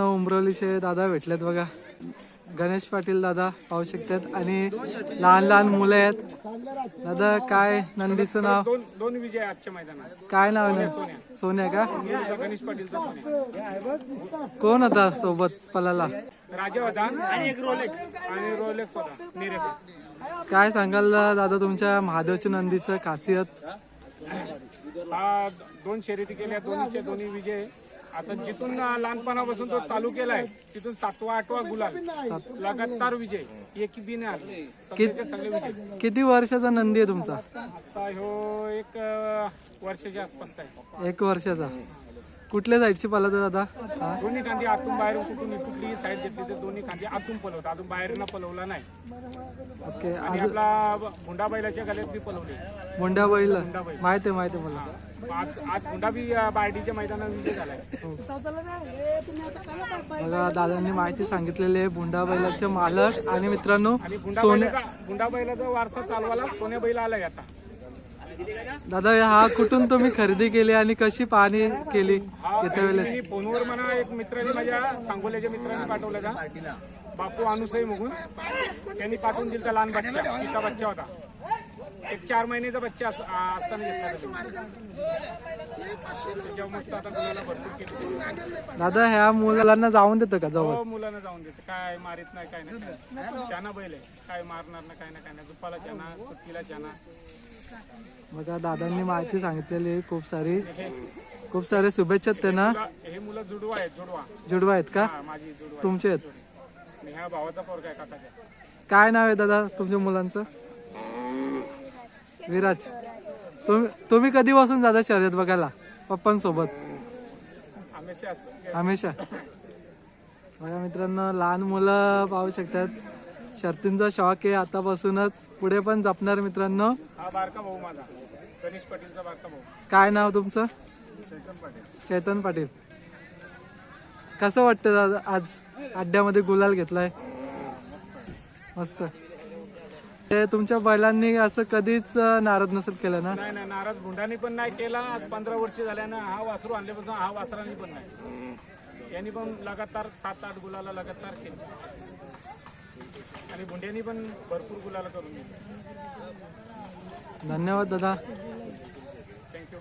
उमरवलीचे दादा भेटलेत बघा. गणेश पाटील दादा पाहू शकतात. आणि लहान लहान मुलं आहेत. दादा काय नंदीचं नाव? दोन विजय आजच्या मैदानात. काय नाव आहे? सोन्या का? गणेश सोन्या. कोण होता सोबत पलाला? राजा होता. आणि एक रोलेक्स आणि रोलेक्स होता. काय सांगाल दादा तुमच्या महादेवच्या नंदीचं खासियत? दोन शर्यती केल्या. दोन्हीचे दोन्ही विजय. आता जिथून लहानपणापासून तो चालू केलाय तिथून सातवा आठवा गुलाल लगातार विजय एक बी नाही आले. सगळेचे सगळे विजय. किती वर्षाचा नंदी आहे तुमचा? आता ह्यो एक वर्षाच्या आसपास आहे. एक वर्षाचा. कुठल्या साईडची पलात दादा? हा. दोन्ही कांदी आतून बाहेरून कुठून कुठलीही साईड घेतली तर दोन्ही कांदी आतून पलवतात अजून बाहेरनं पलवला नाही. ओके आणि आपला हुंडा बैलाच्या गल्यात बी पलवले. मुंड्या बैल माहिती आहे माहिती आहे मला. आज आज हुंडा बी अं, बार्डीच्या मैदानात विजय झालाय. बघा दादांनी माहिती सांगितलेली आहे बुंडा बैलाचे मालक. आणि मित्रांनो आणि गुंडा सोन्या बैलाचा वारसा चालवाला सोन्या बैल आलाय आता. दादा हा कुठून तुम्ही खरेदी केली आणि कशी पाहणी केली येत्या वेळेस? फोनवर म्हणा एक मित्राने माझ्या सांगोल्याच्या मित्राने पाठवला का बापू अनुसई मुगून त्यांनी पाठवून दिला लहान बच्चा. तिचा बच्चा होता. एक चार महिन्याचा बच्चा असताना घेतला दादा ह्या मुलांना जाऊन देतं का जवळ? हो मुलांना जाऊन देते. काय मारित नाही काय नाही शाना बैल आहे. काय मारणार ना काय ना काय नाही. दुपाला चाना सुट्टीला चाना बघा दादांनी माहिती सांगितलेली आहे खूप सारी खूप सारे शुभेच्छा आहेत त्यांना. हे मुलं जुडवा आहेत जुडवा. जुडवा आहेत का? हा माझी जुडवा तुमचे आहेत. आणि ह्या भावाचा पोरगा आहे काकाच्या काय नाव आहे दादा तुमच्या मुलांचं? विराज. तुम्ही तुम्ही कधीपासून जाता शर्यत बघायला? पप्पांसोबत. हमेशा असतो. हमेशा. बघा मित्रांनो लहान मुलं पाहू शकतात. शर्तींचा शॉक आहे आतापासूनच. पुढे पण जपणार मित्रांनो. हा बारका भाऊ माझा. गणेश पाटीलचा बारका भाऊ. काय नाव तुमचं? चैतन पाटील. चैतन पाटील. कसं वाटतं दादा आज अड्ड्यामध्ये गुलाल घेतलाय? मस्त. ते तुमच्या बैलांनी असं कधीच अं, नाराज नसेल केलं ना? नाही नाही नाराज भुंडानी पण नाही केला. आज पंधरा वर्ष झाल्यानं हा वासरू आणल्यापासून हा वासरांनी पण नाही. यांनी पण लगातार सात आठ गुलाला लगातार केले. आणि भुंड्यांनी पण भरपूर गुलाला करून दिले. धन्यवाद दादा. थँक्यू